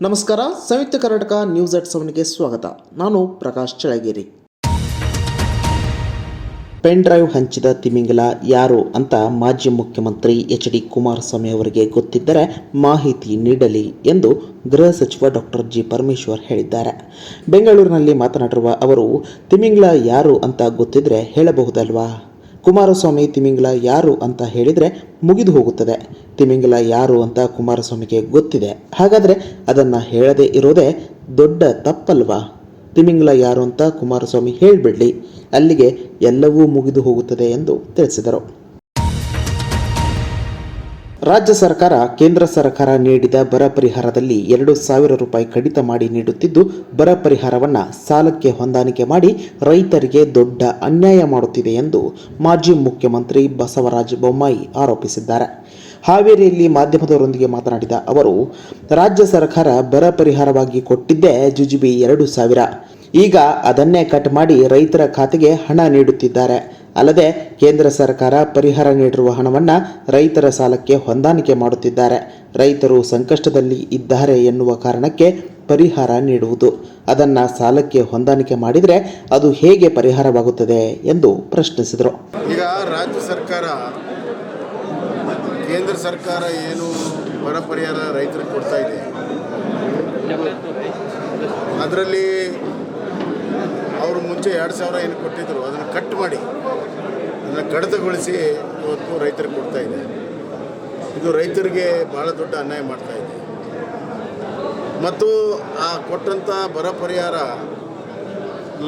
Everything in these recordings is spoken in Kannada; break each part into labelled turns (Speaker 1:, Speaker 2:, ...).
Speaker 1: ನಮಸ್ಕಾರ, ಸಂಯುಕ್ತ ಕರ್ನಾಟಕ ನ್ಯೂಸ್ ಅಟ್ ಸೆವೆನ್ಗೆ ಸ್ವಾಗತ. ನಾನು ಪ್ರಕಾಶ್ ಚಳಗಿರಿ ಪೆನ್ ಡ್ರೈವ್ ಹಂಚಿದ ತಿಮಿಂಗಲ ಯಾರು ಅಂತ ಮಾಜಿ ಮುಖ್ಯಮಂತ್ರಿ ಎಚ್ ಡಿ ಕುಮಾರಸ್ವಾಮಿ ಅವರಿಗೆ ಗೊತ್ತಿದ್ದರೆ ಮಾಹಿತಿ ನೀಡಲಿ ಎಂದು ಗೃಹ ಸಚಿವ ಡಾಕ್ಟರ್ ಜಿ ಪರಮೇಶ್ವರ್ ಹೇಳಿದ್ದಾರೆ. ಬೆಂಗಳೂರಿನಲ್ಲಿ ಮಾತನಾಡಿರುವ ಅವರು, ತಿಮಿಂಗ್ಲ ಯಾರು ಅಂತ ಗೊತ್ತಿದ್ರೆ ಹೇಳಬಹುದಲ್ವಾ? ಕುಮಾರಸ್ವಾಮಿ ತಿಮಿಂಗಲ ಯಾರು ಅಂತ ಹೇಳಿದರೆ ಮುಗಿದು ಹೋಗುತ್ತದೆ. ತಿಮಿಂಗಲ ಯಾರು ಅಂತ ಕುಮಾರಸ್ವಾಮಿಗೆ ಗೊತ್ತಿದೆ. ಹಾಗಾದರೆ ಅದನ್ನು ಹೇಳದೇ ಇರೋದೇ ದೊಡ್ಡ ತಪ್ಪಲ್ವಾ? ತಿಮಿಂಗಲ ಯಾರು ಅಂತ ಕುಮಾರಸ್ವಾಮಿ ಹೇಳಿಬಿಡಲಿ. ಅಲ್ಲಿಗೆ ಎಲ್ಲವೂ ಮುಗಿದು ಹೋಗುತ್ತದೆ ಎಂದು ತಿಳಿಸಿದರು. ರಾಜ್ಯ ಸರ್ಕಾರ ಕೇಂದ್ರ ಸರ್ಕಾರ ನೀಡಿದ ಬರ ಪರಿಹಾರದಲ್ಲಿ ಎರಡು ಸಾವಿರ ರೂಪಾಯಿ ಕಡಿತ ಮಾಡಿ ನೀಡುತ್ತಿದ್ದು, ಬರ ಪರಿಹಾರವನ್ನು ಸಾಲಕ್ಕೆ ಹೊಂದಾಣಿಕೆ ಮಾಡಿ ರೈತರಿಗೆ ದೊಡ್ಡ ಅನ್ಯಾಯ ಮಾಡುತ್ತಿದೆ ಎಂದು ಮಾಜಿ ಮುಖ್ಯಮಂತ್ರಿ ಬಸವರಾಜ ಬೊಮ್ಮಾಯಿ ಆರೋಪಿಸಿದ್ದಾರೆ. ಹಾವೇರಿಯಲ್ಲಿ ಮಾಧ್ಯಮದವರೊಂದಿಗೆ ಮಾತನಾಡಿದ ಅವರು, ರಾಜ್ಯ ಸರ್ಕಾರ ಬರ ಪರಿಹಾರವಾಗಿ ಕೊಟ್ಟಿದ್ದೇ ಜುಜುಬಿ ಎರಡು ಸಾವಿರ. ಈಗ ಅದನ್ನೇ ಕಟ್ ಮಾಡಿ ರೈತರ ಖಾತೆಗೆ ಹಣ ನೀಡುತ್ತಿದ್ದಾರೆ. ಅಲ್ಲದೆ ಕೇಂದ್ರ ಸರ್ಕಾರ ಪರಿಹಾರ ನೀಡಿರುವ ಹಣವನ್ನು ರೈತರ ಸಾಲಕ್ಕೆ ಹೊಂದಾಣಿಕೆ ಮಾಡುತ್ತಿದ್ದಾರೆ. ರೈತರು ಸಂಕಷ್ಟದಲ್ಲಿ ಇದ್ದಾರೆ ಎನ್ನುವ ಕಾರಣಕ್ಕೆ ಪರಿಹಾರ ನೀಡುವುದು. ಅದನ್ನು ಸಾಲಕ್ಕೆ ಹೊಂದಾಣಿಕೆ ಮಾಡಿದರೆ ಅದು ಹೇಗೆ ಪರಿಹಾರವಾಗುತ್ತದೆ ಎಂದು ಪ್ರಶ್ನಿಸಿದರು.
Speaker 2: ಈಗ ರಾಜ್ಯ ಸರ್ಕಾರ, ಕೇಂದ್ರ ಸರ್ಕಾರ ಏನು ಬರ ಪರಿಹಾರ ರೈತರಿಗೆ ಕೊಡ್ತಾ ಇದೆ? ಅದರಲ್ಲಿ ಅವರು ಮುಂಚೆ ಎರಡು ಸಾವಿರ ಏನು ಕೊಟ್ಟಿದ್ದರು ಅದನ್ನು ಕಟ್ ಮಾಡಿ. ಅದನ್ನು ಕಡಿತಗೊಳಿಸಿ ಇವತ್ತು ರೈತರಿಗೆ ಕೊಡ್ತಾ ಇದೆ. ಇದು ರೈತರಿಗೆ ಭಾಳ ದೊಡ್ಡ ಅನ್ಯಾಯ ಮಾಡ್ತಾ ಇದೆ. ಮತ್ತು ಆ ಕೊಟ್ಟಂಥ ಬರ ಪರಿಹಾರ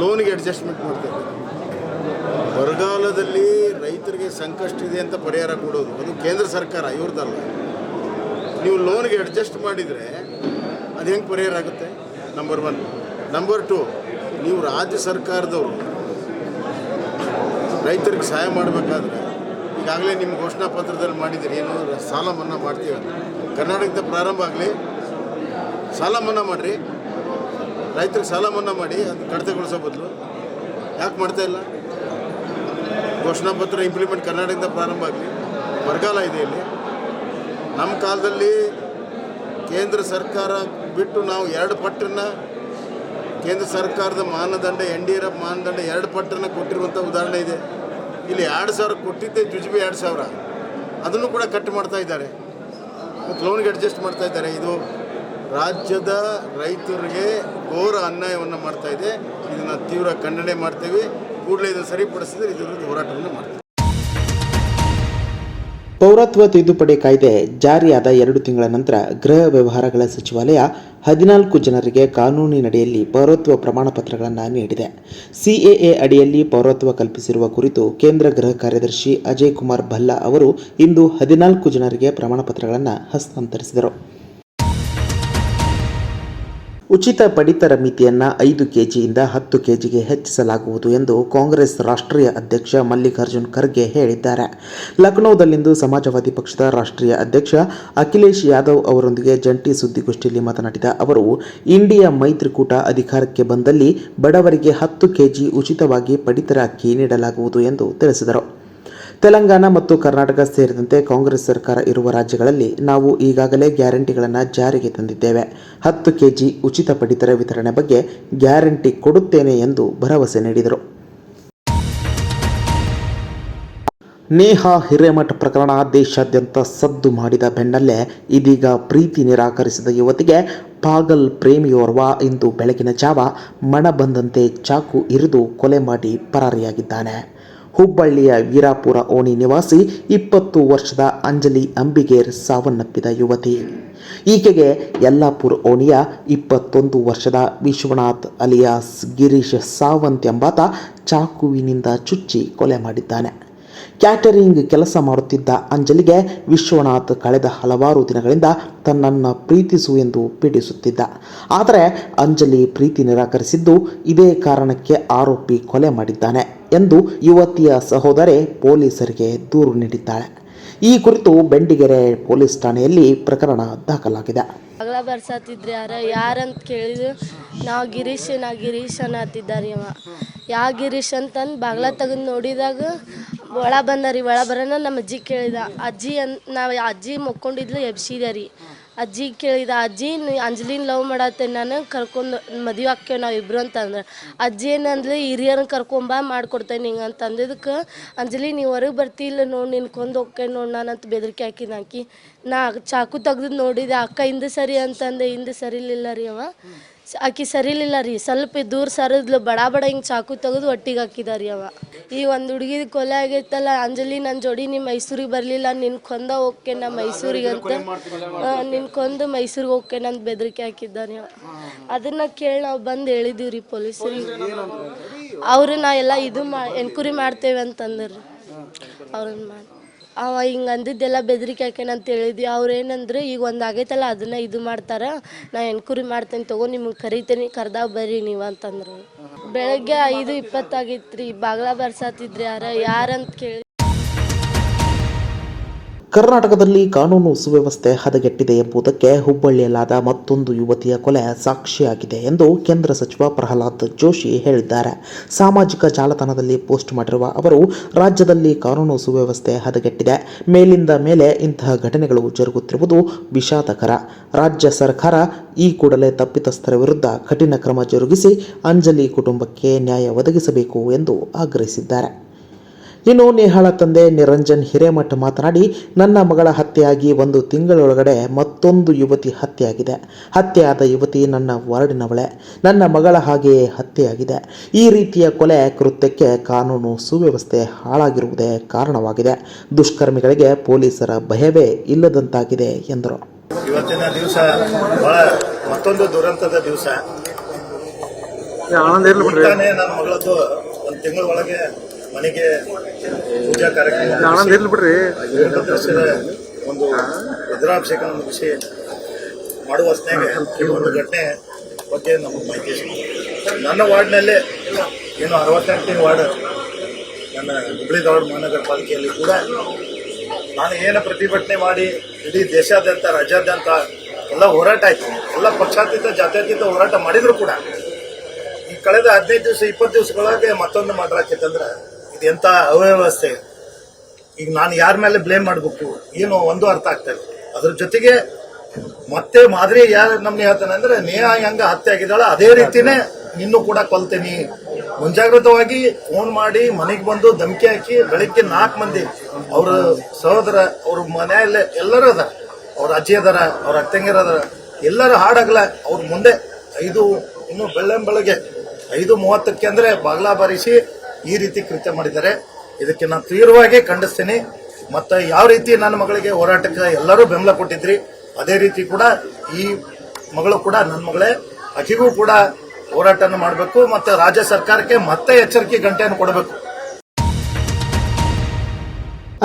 Speaker 2: ಲೋನ್ಗೆ ಅಡ್ಜಸ್ಟ್ಮೆಂಟ್ ಮಾಡ್ತಾ ಇದೆ. ಬರಗಾಲದಲ್ಲಿ ರೈತರಿಗೆ ಸಂಕಷ್ಟ ಇದೆ ಅಂತ ಪರಿಹಾರ ಕೊಡೋದು. ಅದು ಕೇಂದ್ರ ಸರ್ಕಾರ, ಇವ್ರದ್ದಲ್ಲ. ನೀವು ಲೋನ್ಗೆ ಅಡ್ಜಸ್ಟ್ ಮಾಡಿದರೆ ಅದು ಹೆಂಗೆ ಪರಿಹಾರ ಆಗುತ್ತೆ? ನಂಬರ್ ಒನ್ ನಂಬರ್ ಟು ನೀವು ರಾಜ್ಯ ಸರ್ಕಾರದವರು ರೈತರಿಗೆ ಸಹಾಯ ಮಾಡಬೇಕಾದ್ರೆ ಈಗಾಗಲೇ ನಿಮ್ಮ ಘೋಷಣಾ ಪತ್ರದಲ್ಲಿ ಮಾಡಿದ್ದೀರಿ, ಏನು ಸಾಲ ಮನ್ನಾ ಮಾಡ್ತೀವಿ. ಕರ್ನಾಟಕದ ಪ್ರಾರಂಭ ಆಗಲಿ, ಸಾಲ ಮನ್ನಾ ಮಾಡಿರಿ. ರೈತರಿಗೆ ಸಾಲ ಮನ್ನಾ ಮಾಡಿ ಅದು ಕಡಿತಗೊಳಿಸೋ ಬದಲು. ಯಾಕೆ ಮಾಡ್ತಾ ಇಲ್ಲ? ಘೋಷಣಾ ಪತ್ರ ಇಂಪ್ಲಿಮೆಂಟ್ ಕರ್ನಾಟಕದ ಪ್ರಾರಂಭ ಆಗಲಿ, ಬರಗಾಲ ಇದೆ ಇಲ್ಲಿ. ನಮ್ಮ ಕಾಲದಲ್ಲಿ ಕೇಂದ್ರ ಸರ್ಕಾರ ಬಿಟ್ಟು ನಾವು ಎರಡು ಪಟ್ಟನ್ನು ಕೇಂದ್ರ ಸರ್ಕಾರದ ಮಾನದಂಡ ಎನ್ ಡಿ ಆರ್ ಎಫ್ ಮಾನದಂಡ ಎರಡು ಪಟ್ಟನ್ನು ಕೊಟ್ಟಿರುವಂಥ ಉದಾಹರಣೆ ಇದೆ. ಇಲ್ಲಿ ಎರಡು ಸಾವಿರ ಕೊಟ್ಟಿದ್ದೆ, ಜುಜುಬಿ ಎರಡು ಸಾವಿರ. ಅದನ್ನು ಕೂಡ ಕಟ್ ಮಾಡ್ತಾ ಇದ್ದಾರೆ. ಮತ್ತು ಲೋನ್ಗೆ ಅಡ್ಜಸ್ಟ್ ಮಾಡ್ತಾ ಇದ್ದಾರೆ. ಇದು ರಾಜ್ಯದ ರೈತರಿಗೆ ಘೋರ ಅನ್ಯಾಯವನ್ನು ಮಾಡ್ತಾ ಇದೆ. ಇದನ್ನು ತೀವ್ರ ಖಂಡನೆ ಮಾಡ್ತೀವಿ. ಕೂಡಲೇ ಇದನ್ನು ಸರಿಪಡಿಸಿದ್ರೆ ಇದರ ಹೋರಾಟವನ್ನು ಮಾಡ್ತೀವಿ.
Speaker 1: ಪೌರತ್ವ ತಿದ್ದುಪಡಿ ಕಾಯ್ದೆ ಜಾರಿಯಾದ ಎರಡು ತಿಂಗಳ ನಂತರ ಗೃಹ ವ್ಯವಹಾರಗಳ ಸಚಿವಾಲಯ ಹದಿನಾಲ್ಕು ಜನರಿಗೆ ಕಾನೂನಿನಡಿಯಲ್ಲಿ ಪೌರತ್ವ ಪ್ರಮಾಣ ಪತ್ರಗಳನ್ನು ನೀಡಿದೆ. ಸಿಎಎ ಅಡಿಯಲ್ಲಿ ಪೌರತ್ವ ಕಲ್ಪಿಸಿರುವ ಕುರಿತು ಕೇಂದ್ರ ಗೃಹ ಕಾರ್ಯದರ್ಶಿ ಅಜಯ್ ಕುಮಾರ್ ಭಲ್ಲಾ ಅವರು ಇಂದು ಹದಿನಾಲ್ಕು ಜನರಿಗೆ ಪ್ರಮಾಣ ಪತ್ರಗಳನ್ನು ಹಸ್ತಾಂತರಿಸಿದರು. ಉಚಿತ ಪಡಿತರ ಮಿತಿಯನ್ನು ಐದು ಕೆಜಿಯಿಂದ ಹತ್ತು ಕೆಜಿಗೆ ಹೆಚ್ಚಿಸಲಾಗುವುದು ಎಂದು ಕಾಂಗ್ರೆಸ್ ರಾಷ್ಟ್ರೀಯ ಅಧ್ಯಕ್ಷ ಮಲ್ಲಿಕಾರ್ಜುನ್ ಖರ್ಗೆ ಹೇಳಿದ್ದಾರೆ. ಲಖನೌದಲ್ಲಿಂದು ಸಮಾಜವಾದಿ ಪಕ್ಷದ ರಾಷ್ಟ್ರೀಯ ಅಧ್ಯಕ್ಷ ಅಖಿಲೇಶ್ ಯಾದವ್ ಅವರೊಂದಿಗೆ ಜಂಟಿ ಸುದ್ದಿಗೋಷ್ಠಿಯಲ್ಲಿ ಮಾತನಾಡಿದ ಅವರು, ಇಂಡಿಯಾ ಮೈತ್ರಿಕೂಟ ಅಧಿಕಾರಕ್ಕೆ ಬಂದಲ್ಲಿ ಬಡವರಿಗೆ ಹತ್ತು ಕೆಜಿ ಉಚಿತವಾಗಿ ಪಡಿತರ ಅಕ್ಕಿ ನೀಡಲಾಗುವುದು ಎಂದು ತಿಳಿಸಿದರು. ತೆಲಂಗಾಣ ಮತ್ತು ಕರ್ನಾಟಕ ಸೇರಿದಂತೆ ಕಾಂಗ್ರೆಸ್ ಸರ್ಕಾರ ಇರುವ ರಾಜ್ಯಗಳಲ್ಲಿ ನಾವು ಈಗಾಗಲೇ ಗ್ಯಾರಂಟಿಗಳನ್ನು ಜಾರಿಗೆ ತಂದಿದ್ದೇವೆ. ಹತ್ತು ಕೆಜಿ ಉಚಿತ ಪಡಿತರ ವಿತರಣೆ ಬಗ್ಗೆ ಗ್ಯಾರಂಟಿ ಕೊಡುತ್ತೇನೆ ಎಂದು ಭರವಸೆ ನೀಡಿದರು. ನೇಹಾ ಹಿರೇಮಠ ಪ್ರಕರಣ ದೇಶಾದ್ಯಂತ ಸದ್ದು ಮಾಡಿದ ಬೆನ್ನಲ್ಲೇ ಇದೀಗ ಪ್ರೀತಿ ನಿರಾಕರಿಸಿದ ಯುವತಿಗೆ ಪಾಗಲ್ ಪ್ರೇಮಿಯೋರ್ವ ಇಂದು ಬೆಳಗಿನ ಜಾವ ಮಣ ಬಂದಂತೆ ಚಾಕು ಇರಿದು ಕೊಲೆ ಮಾಡಿ ಪರಾರಿಯಾಗಿದ್ದಾನೆ. ಹುಬ್ಬಳ್ಳಿಯ ವೀರಾಪುರ ಓಣಿ ನಿವಾಸಿ ಇಪ್ಪತ್ತು ವರ್ಷದ ಅಂಜಲಿ ಅಂಬಿಗೇರ್ ಸಾವನ್ನಪ್ಪಿದ ಯುವತಿ. ಈಕೆಗೆ ಯಲ್ಲಾಪುರ ಓಣಿಯ ಇಪ್ಪತ್ತೊಂದು ವರ್ಷದ ವಿಶ್ವನಾಥ್ ಅಲಿಯಾಸ್ ಗಿರೀಶ್ ಸಾವಂತ್ ಎಂಬಾತ ಚಾಕುವಿನಿಂದ ಚುಚ್ಚಿ ಕೊಲೆ ಮಾಡಿದ್ದಾನೆ. ಕ್ಯಾಟರಿಂಗ್ ಕೆಲಸ ಮಾಡುತ್ತಿದ್ದ ಅಂಜಲಿಗೆ ವಿಶ್ವನಾಥ್ ಕಳೆದ ಹಲವಾರು ದಿನಗಳಿಂದ ತನ್ನನ್ನು ಪ್ರೀತಿಸು ಎಂದು ಪೀಡಿಸುತ್ತಿದ್ದ. ಆದರೆ ಅಂಜಲಿ ಪ್ರೀತಿ ನಿರಾಕರಿಸಿದ್ದು ಇದೇ ಕಾರಣಕ್ಕೆ ಆರೋಪಿ ಕೊಲೆ ಮಾಡಿದ್ದಾನೆ. ಎಂದು ಯುವತಿಯ ಸಹೋದರಿ ಪೊಲೀಸರಿಗೆ ದೂರು ನೀಡಿದ್ದಾಳೆ. ಈ ಕುರಿತು ಬೆಂಡಿಗೆರೆ ಪೊಲೀಸ್ ಠಾಣೆಯಲ್ಲಿ ಪ್ರಕರಣ ದಾಖಲಾಗಿದೆ.
Speaker 3: ಅಗಲ ಬರ್ಸಾತಿದ್ರಿ ಯಾರ, ಯಾರಂತ ಕೇಳಿದ್ರು, ನಾವು ಗಿರೀಶ್ ನಾ ಗಿರೀಶ್ ಅನ್ನತ್ತಿದ್ದಾರೆ ಇವ. ಯಾವ ಗಿರೀಶ್ ಅಂತಂದು ಬಾಗ್ಲ ತೆಗೆದು ನೋಡಿದಾಗ ಒಳ ಬಂದ ರೀ, ಒಳ ಬರೋಣ ನಮ್ಮ ಅಜ್ಜಿ ಕೇಳಿದ. ಅಜ್ಜಿ ಅನ್, ನಾವು ಅಜ್ಜಿ ಮುಕ್ಕೊಂಡಿದ್ಲು ಎಬ್ಸಿದ ರೀ. ಅಜ್ಜಿ ಕೇಳಿದ, ಅಜ್ಜಿ, ನೀ ಅಂಜಲಿನ ಲವ್ ಮಾಡತ್ತೆ, ನಾನು ಕರ್ಕೊಂಡು ಮದುವೆ ಆಕ್ಕೇವೆ ನಾವು ಇಬ್ರು ಅಂತಂದ್ರೆ. ಅಜ್ಜಿ ಏನಂದ್ಲಿ ಹಿರಿಯರನ್ನ ಕರ್ಕೊಂಬ ಮಾಡ್ಕೊಡ್ತೇನೆ ಹಿಂಗೆ ಅಂತ ಅಂದಿದ್ದಕ್ಕೆ ಅಂಜಲಿ, ನೀವು ಹೊರಗೆ ಬರ್ತಿಲ್ಲ ನೋಡಿ ನಿನ್ನ ಕೊಂದು ಹೋಗ್ಕೆ ನೋಡಿ ನಾನಂತ ಬೆದರಿಕೆ ಹಾಕಿದ ಆಕಿ. ನಾ ಚಾಕು ತೆಗ್ದು ನೋಡಿದೆ, ಅಕ್ಕ ಹಿಂದೆ ಸರಿ ಅಂತಂದೆ, ಹಿಂದೆ ಸರಿಲಿಲ್ಲ ರೀ ಅವ. ಆಕಿ ಸರಿಲಿಲ್ಲ ರೀ. ಸ್ವಲ್ಪ ದೂರ ಸರಿದ್ಲು ಬಡ ಬಡ ಹಿಂಗೆ ಚಾಕು ತೆಗೆದು ಒಟ್ಟಿಗೆ ಹಾಕಿದಾರಿ ರೀ ಅವ. ಈ ಒಂದು ಹುಡುಗಿ ಕೊಲೆ ಆಗೈತಲ್ಲ, ಅಂಜಲಿ ನನ್ನ ಜೋಡಿ ನಿಮ್ಮ ಮೈಸೂರಿಗೆ ಬರಲಿಲ್ಲ ನಿನ್ನ ಕೊಂದ ಹೋಗ್ಕೆ ನಾ ಮೈಸೂರಿಗೆ ಅಂತ. ನಿನ್ನ ಕೊಂದು ಮೈಸೂರಿಗೆ ಹೋಗ್ಕೆ ನಂದು ಬೆದರಿಕೆ ಹಾಕಿದ್ದಾರೆ ಅವ. ಅದನ್ನ ಕೇಳಿ ನಾವು ಬಂದು ಹೇಳಿದೀವಿ ರೀ ಪೊಲೀಸರಿಗೆ ಅವರು ನಾ ಎಲ್ಲ ಇದು ಮಾ ಎನ್ಕ್ವರಿ ಮಾಡ್ತೇವೆ ಅಂತಂದ್ರೆ ಅವ್ರನ್ನ ಮಾಡಿ ಅವ ಹಿಂಗೆ ಅಂದಿದ್ದೆಲ್ಲ ಬೆದರಿಕೆ ಹಾಕ್ಯಾನ ಅಂತ ಹೇಳಿದ್ವಿ. ಅವ್ರು ಏನಂದ್ರೆ, ಈಗ ಒಂದು ಆಗೈತಲ್ಲ, ಅದನ್ನ ಇದು ಮಾಡ್ತಾರ. ನಾ ಎನ್ಕುರಿ ಮಾಡ್ತೇನೆ ತಗೋ, ನಿಮ್ಗೆ ಕರಿತೇನೆ, ಕರ್ದಾಗ ಬರ್ರಿ ನೀವು ಅಂತಂದ್ರು. ಬೆಳಗ್ಗೆ ಐದು ಇಪ್ಪತ್ತಾಗಿತ್ತು ರೀ ಬಾಗ್ಲ ಬರ್ಸಾತಿದ್ರಿ ಯಾರ ಯಾರಂತ ಕೇಳಿ
Speaker 1: ಕರ್ನಾಟಕದಲ್ಲಿ ಕಾನೂನು ಸುವ್ಯವಸ್ಥೆ ಹದಗೆಟ್ಟಿದೆ ಎಂಬುದಕ್ಕೆ ಹುಬ್ಬಳ್ಳಿಯಲ್ಲಾದ ಮತ್ತೊಂದು ಯುವತಿಯ ಕೊಲೆ ಸಾಕ್ಷಿಯಾಗಿದೆ ಎಂದು ಕೇಂದ್ರ ಸಚಿವ ಪ್ರಹ್ಲಾದ್ ಜೋಶಿ ಹೇಳಿದ್ದಾರೆ. ಸಾಮಾಜಿಕ ಜಾಲತಾಣದಲ್ಲಿ ಪೋಸ್ಟ್ ಮಾಡಿರುವ ಅವರು, ರಾಜ್ಯದಲ್ಲಿ ಕಾನೂನು ಸುವ್ಯವಸ್ಥೆ ಹದಗೆಟ್ಟಿದೆ. ಮೇಲಿಂದ ಮೇಲೆ ಇಂತಹ ಘಟನೆಗಳು ಜರುಗುತ್ತಿರುವುದು ವಿಷಾದಕರ. ರಾಜ್ಯ ಸರ್ಕಾರ ಈ ಕೂಡಲೇ ತಪ್ಪಿತಸ್ಥರ ವಿರುದ್ಧ ಕಠಿಣ ಕ್ರಮ ಜರುಗಿಸಿ ಅಂಜಲಿ ಕುಟುಂಬಕ್ಕೆ ನ್ಯಾಯ ಒದಗಿಸಬೇಕು ಎಂದು ಆಗ್ರಹಿಸಿದ್ದಾರೆ. ಇನ್ನು ನೇಹಾಳ ತಂದೆ ನಿರಂಜನ್ ಹಿರೇಮಠ ಮಾತನಾಡಿ ನನ್ನ ಮಗಳ ಹತ್ಯೆಯಾಗಿ ಒಂದು ತಿಂಗಳೊಳಗಡೆ ಮತ್ತೊಂದು ಯುವತಿ ಹತ್ಯೆಯಾಗಿದೆ. ಹತ್ಯೆಯಾದ ಯುವತಿ ನನ್ನ ವಾರ್ಡಿನವಳೆ. ನನ್ನ ಮಗಳ ಹಾಗೆಯೇ ಹತ್ಯೆಯಾಗಿದೆ. ಈ ರೀತಿಯ ಕೊಲೆ ಕೃತ್ಯಕ್ಕೆ ಕಾನೂನು ಸುವ್ಯವಸ್ಥೆ ಹಾಳಾಗಿರುವುದೇ ಕಾರಣವಾಗಿದೆ. ದುಷ್ಕರ್ಮಿಗಳಿಗೆ ಪೊಲೀಸರ ಭಯವೇ ಇಲ್ಲದಂತಾಗಿದೆ ಎಂದರು.
Speaker 4: ಇವತ್ತಿನ ದಿವಸ ಬಹಳ ಮತ್ತೊಂದು ದುರಂತದ ದಿವಸ. ನನ್ನ ಮಗಳದ್ದು ಒಂದು ತಿಂಗಳ ಒಳಗೆ ಮನೆಗೆ ಪೂಜಾ ಕಾರ್ಯಕ್ರಮ ಬಿಡ್ರಿ. ಒಂದು ರುದ್ರಾಭಿಷೇಕ ಮುಗಿಸಿ ಮಾಡುವ ಹೊತ್ನ್ಯಾಗ ಈ ಒಂದು ಘಟನೆ ಬಗ್ಗೆ ನಮಗೆ ಮಾಹಿತಿ. ನನ್ನ ವಾರ್ಡ್ನಲ್ಲೇ ಏನು ಅರವತ್ತೆಂಟನೇ ವಾರ್ಡ್ ನನ್ನ ಹುಬ್ಬಳ್ಳಿ ಧಾರವಾಡ ಮಹಾನಗರ ಪಾಲಿಕೆಯಲ್ಲಿ ಕೂಡ ನಾನು ಏನು ಪ್ರತಿಭಟನೆ ಮಾಡಿ ಇಡೀ ದೇಶಾದ್ಯಂತ ರಾಜ್ಯಾದ್ಯಂತ ಎಲ್ಲ ಹೋರಾಟ ಆಯಿತು. ಎಲ್ಲ ಪಕ್ಷಾತೀತ ಜಾತ್ಯತೀತ ಹೋರಾಟ ಮಾಡಿದ್ರು ಕೂಡ. ಈ ಕಳೆದ ಹದಿನೈದು ದಿವಸ ಇಪ್ಪತ್ತು ದಿವಸಗಳಾಗೆ ಮತ್ತೊಂದು ಮಾಡ್ರಾಕೈತಂದ್ರ ಎಂತ ಅವ್ಯವಸ್ಥೆ? ಈಗ ನಾನು ಯಾರ ಮೇಲೆ ಬ್ಲೇಮ್ ಮಾಡಬೇಕು? ಏನು ಒಂದು ಅರ್ಥ ಆಗ್ತಾ ಇಲ್ಲ. ಅದ್ರ ಜೊತೆಗೆ ಮತ್ತೆ ಮಾದರಿ ಯಾರು ನಮ್ಗೆ ಹೇಳ್ತಾನೆ ಅಂದ್ರೆ ನೇಹಾ ಹೆಂಗ ಹತ್ಯೆ ಆಗಿದ್ದಾಳ ಅದೇ ರೀತಿನೇ ನಿನ್ನೂ ಕೂಡ ಕೊಲ್ತೀನಿ. ಮುಂಜಾಗ್ರತವಾಗಿ ಫೋನ್ ಮಾಡಿ, ಮನೆಗೆ ಬಂದು ಧಮಕಿ ಹಾಕಿ ಬೆಳಿಗ್ಗೆ ನಾಲ್ಕು ಮಂದಿ ಅವ್ರ ಸಹೋದರ, ಅವ್ರ ಮನೆಯಲ್ಲೇ ಎಲ್ಲರೂ ಅದಾರ. ಅವ್ರ ಅಜ್ಜಿ ಅದಾರ, ಅವ್ರ ಅತ್ತಂಗಿರ ಅದಾರ. ಎಲ್ಲರೂ ಹಾಡಾಗಲ್ಲ ಅವ್ರ ಮುಂದೆ ಐದು, ಇನ್ನು ಬೆಳ್ಳಂಬೆಳಗ್ಗೆ ಐದು ಮೂವತ್ತಕ್ಕೆ ಅಂದ್ರೆ ಬಾಗ್ಲಾ ಬಾರಿಸಿ ಈ ರೀತಿ ಕೃತ್ಯ ಮಾಡಿದ್ದಾರೆ. ಇದಕ್ಕೆ ನಾನು ತೀವ್ರವಾಗಿ ಖಂಡಿಸ್ತೀನಿ. ಮತ್ತೆ ಯಾವ ರೀತಿ ನನ್ನ ಮಗಳಿಗೆ ಹೋರಾಟಕ್ಕೆ ಎಲ್ಲರೂ ಬೆಂಬಲ ಕೊಟ್ಟಿದ್ರಿ, ಅದೇ ರೀತಿ ಕೂಡ ಈ ಮಗಳು ಕೂಡ ನನ್ನ ಮಗಳೇ ಆಕೆಗೂ ಕೂಡ ಹೋರಾಟನ ಮಾಡಬೇಕು, ಮತ್ತೆ ರಾಜ್ಯ ಸರ್ಕಾರಕ್ಕೆ ಮತ್ತೆ ಎಚ್ಚರಿಕೆ ಗಂಟೆಯನ್ನು ಕೊಡಬೇಕು.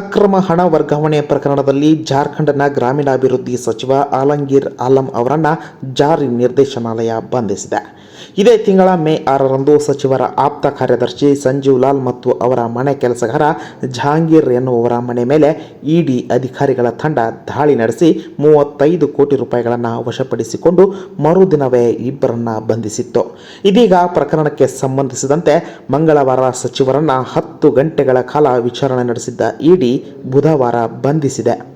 Speaker 1: ಅಕ್ರಮ ಹಣ ವರ್ಗಾವಣೆ ಪ್ರಕರಣದಲ್ಲಿ ಜಾರ್ಖಂಡ್ನ ಗ್ರಾಮೀಣಾಭಿವೃದ್ಧಿ ಸಚಿವ ಆಲಂಗೀರ್ ಆಲಂ ಅವರನ್ನು ಜಾರಿ ನಿರ್ದೇಶನಾಲಯ ಬಂಧಿಸಿದೆ. ಇದೇ ತಿಂಗಳ ಮೇ ಆರರಂದು ಸಚಿವರ ಆಪ್ತ ಕಾರ್ಯದರ್ಶಿ ಸಂಜೀವ್ ಲಾಲ್ ಮತ್ತು ಅವರ ಮನೆ ಕೆಲಸಗಾರ ಜಹಾಂಗೀರ್ ಎನ್ನುವವರ ಮನೆ ಮೇಲೆ ಇಡಿ ಅಧಿಕಾರಿಗಳ ತಂಡ ದಾಳಿ ನಡೆಸಿ ಮೂವತ್ತೈದು ಕೋಟಿ ರೂಪಾಯಿಗಳನ್ನು ವಶಪಡಿಸಿಕೊಂಡು ಮರುದಿನವೇ ಇಬ್ಬರನ್ನ ಬಂಧಿಸಿತ್ತು. ಇದೀಗ ಪ್ರಕರಣಕ್ಕೆ ಸಂಬಂಧಿಸಿದಂತೆ ಮಂಗಳವಾರ ಸಚಿವರನ್ನ ಹತ್ತು ಗಂಟೆಗಳ ಕಾಲ ವಿಚಾರಣೆ ನಡೆಸಿದ್ದ ಇಡಿ ಬುಧವಾರ ಬಂಧಿಸಿದೆ.